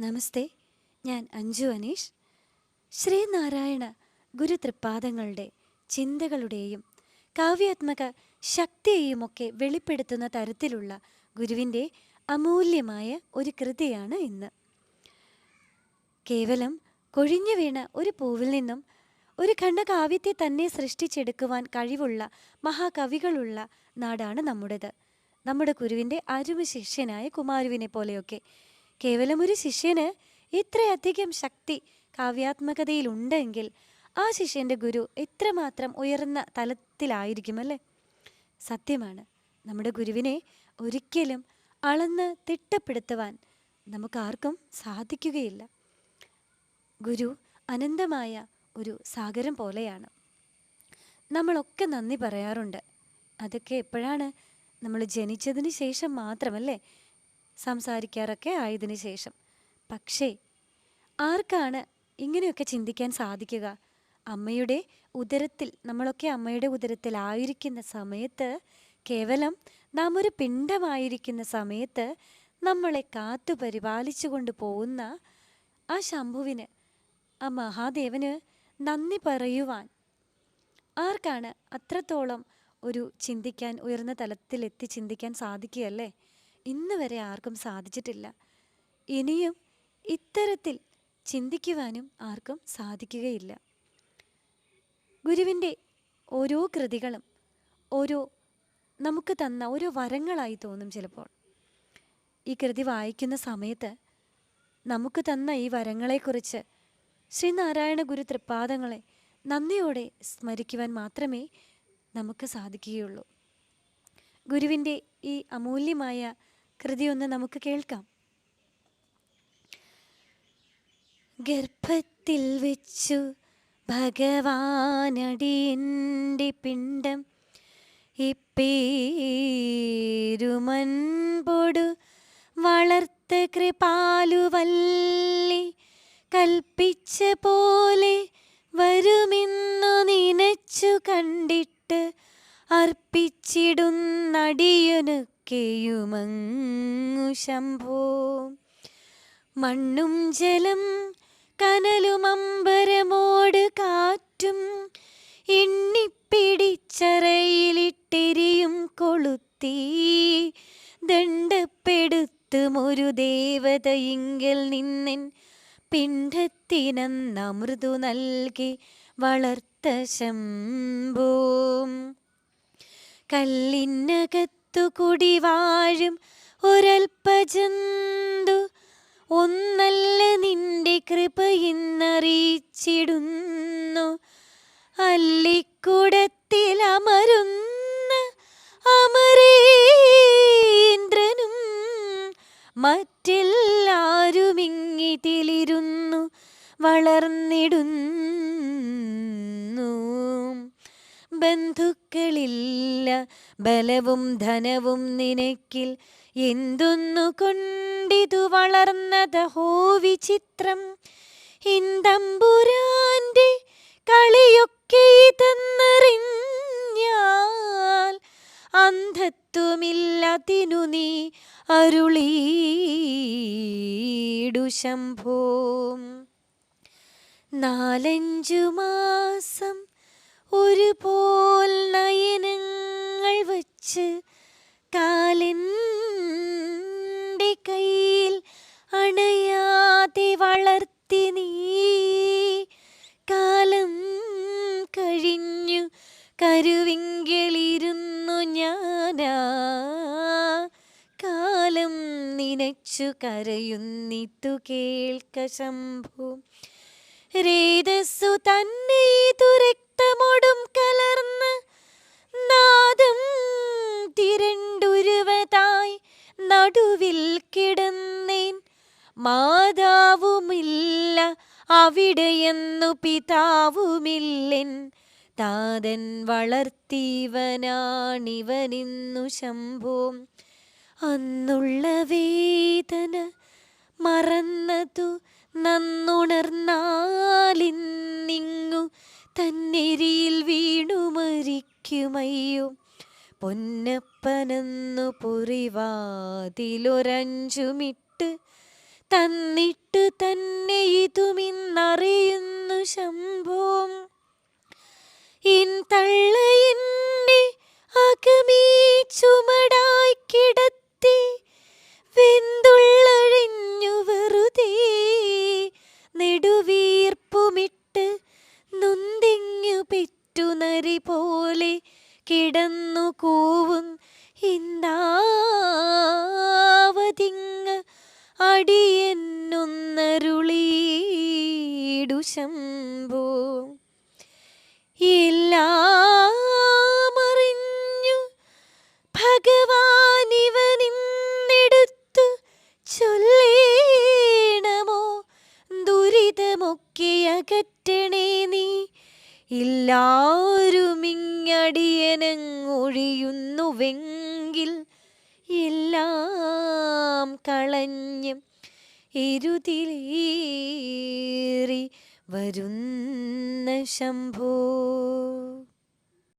നമസ്തേ ഞാൻ അഞ്ജു അനീഷ്. ശ്രീനാരായണ ഗുരു തൃപ്പാദങ്ങളുടെ ചിന്തകളുടെയും കാവ്യാത്മക ശക്തിയെയുമൊക്കെ വെളിപ്പെടുത്തുന്ന തരത്തിലുള്ള ഗുരുവിന്റെ അമൂല്യമായ ഒരു കൃതിയാണ് ഇന്ന്. കേവലം കൊഴിഞ്ഞു വീണ ഒരു പൂവിൽ നിന്നും ഒരു ഖണ്ഡകാവ്യത്തെ തന്നെ സൃഷ്ടിച്ചെടുക്കുവാൻ കഴിവുള്ള മഹാകവികളുള്ള നാടാണ് നമ്മുടേത്. നമ്മുടെ ഗുരുവിന്റെ അരുമ ശിഷ്യനായ കുമാരുവിനെ പോലെയൊക്കെ കേവലം ഒരു ശിഷ്യന് ഇത്രയധികം ശക്തി കാവ്യാത്മകതയിൽ ഉണ്ടെങ്കിൽ ആ ശിഷ്യന്റെ ഗുരു എത്രമാത്രം ഉയർന്ന തലത്തിലായിരിക്കുമല്ലേ? സത്യമാണ്. നമ്മുടെ ഗുരുവിനെ ഒരിക്കലും അളന്ന് തിട്ടപ്പെടുത്തുവാൻ നമുക്കാർക്കും സാധിക്കുകയില്ല. ഗുരു അനന്തമായ ഒരു സാഗരം പോലെയാണ്. നമ്മളൊക്കെ നന്ദി പറയാറുണ്ട്. അതൊക്കെ എപ്പോഴാണ് നമ്മൾ ജനിച്ചതിന് ശേഷം മാത്രമല്ലേ സംസാരിക്കാറൊക്കെ ആയതിനു ശേഷം. പക്ഷേ ആർക്കാണ് ഇങ്ങനെയൊക്കെ ചിന്തിക്കാൻ സാധിക്കുക? അമ്മയുടെ ഉദരത്തിൽ നമ്മളൊക്കെ അമ്മയുടെ ഉദരത്തിലായിരിക്കുന്ന സമയത്ത് കേവലം നാം ഒരു പിണ്ടമായിരിക്കുന്ന സമയത്ത് നമ്മളെ കാത്തു പരിപാലിച്ചു കൊണ്ട് പോകുന്ന ആ ശംഭുവിന് ആ മഹാദേവന് നന്ദി പറയുവാൻ ആർക്കാണ് അത്രത്തോളം ഒരു ചിന്തിക്കാൻ ഉയർന്ന തലത്തിലെത്തി ചിന്തിക്കാൻ സാധിക്കുകയല്ലേ? ഇന്ന് വരെ ആർക്കും സാധിച്ചിട്ടില്ല. ഇനിയും ഇത്തരത്തിൽ ചിന്തിക്കുവാനും ആർക്കും സാധിക്കുകയില്ല. ഗുരുവിന്റെ ഓരോ കൃതികളും ഓരോ നമുക്ക് തന്ന ഓരോ വരങ്ങളായി തോന്നും ചിലപ്പോൾ. ഈ കൃതി വായിക്കുന്ന സമയത്ത് നമുക്ക് തന്ന ഈ വരങ്ങളെക്കുറിച്ച് ശ്രീനാരായണ ഗുരു തൃപ്പാദങ്ങളെ നന്ദിയോടെ സ്മരിക്കുവാൻ മാത്രമേ നമുക്ക് സാധിക്കുകയുള്ളൂ. ഗുരുവിന്റെ ഈ അമൂല്യമായ കൃതി ഒന്ന് നമുക്ക് കേൾക്കാം. ഗർഭത്തിൽ വെച്ചു ഭഗവാനടിയന്റെ പിണ്ടം ഇപ്പേരുമൻപൊടു വളർത്ത കൃപാലുവല്ലി കൽപ്പിച്ച പോലെ വരുമെന്നു നനച്ചു കണ്ടിട്ട് അർപ്പിച്ചിടുന്നടിയനൊക്കെയുമങ്ങു ശംഭോ. മണ്ണും ജലം കനലും അമ്പരമോട് കാറ്റും എണ്ണിപ്പിടിച്ചറയിലിട്ടെരിയും കൊളുത്തി. ദണ്ഡപ്പെടുത്തും ഒരു ദേവതയിങ്കൽ നിന്നൻ പിണ്ഡത്തിനന്നമൃദു നൽകി വളർത്ത ശംഭോ. കല്ലിനകത്തു കുടിവാഴും ഒരൽപ്പജന്തു. ഒന്നല്ല നിന്റെ കൃപ ഇന്നറിയിച്ചിടുന്നു. അല്ലിക്കുടത്തിലമരുന്ന അമരേന്ദ്രനും മറ്റെല്ലാരുമിങ്ങിതിലിരുന്നു വളർന്നിടുന്നു. ബന്ധുക്കളില്ല. ബലവും ധനവും നിനക്കിൽ എന്തൊന്നു കൊണ്ടിതു വളർന്നതഹോ വിചിത്രം ഇന്തമ്പുരാന്റെ കളിയൊക്കെ ഇതെന്നറിഞ്ഞാൽ അന്ധത്വമില്ലതിനു നീ അരുളീടു ശംഭോ. നാലഞ്ചു മാസം ഒരുപോൽ നയനങ്ങൾ വച്ച് കാലിന്റെ കയ്യിൽ അണയാതെ വളർത്തി നീ. കാലം കഴിഞ്ഞു കരുവിങ്കിലിരുന്നു ഞാനാ. കാലം നിനച്ചു കരയുന്നിത്തു കേൾക്ക ശംഭു. രേതസ്സു തന്നെ തുരക്തമൊടും കലർന്ന് നാദം തിരണ്ടുരുവതായി നടുവിൽ കിടന്നേൻ. മാതാവുമില്ല അവിടെയെന്നു പിതാവുമില്ലെൻ. താതൻ വളർത്തിയവനാണിവനിന്നു ശംഭോ. അന്നുള്ള വേദന മറന്നതു നന്നുണർന്നാലിന്നിങ്ങു മരിക്കുമയ്യോ പൊന്നപ്പനെന്നു പൊറിവാതിലൊരഞ്ചുമിട്ട് തന്നിട്ട് തന്നെ ഇതുമിന്നറിയുന്നു ശംഭോം. ഇൻ തള്ളയിന്നെ അകമീ പെറ്റുനരി പോലെ കിടന്നു കൂവും. ഇന്താവതിങ്ങ് അടിയെന്നൊന്നരുളീടു ശംഭോ. എല്ലാം ഭഗവാനിവനിന്നെടുത്തു ചൊല്ലേണമോ? ദുരിതമൊക്കെ അകറ്റണേ നീ. എല്ലാരുമിങ്ങടിയനങ്ങൊഴിയുന്നുവെങ്കിൽ എല്ലാം കളഞ്ഞ് എരുതിലേറി വരുന്ന ശംഭോ.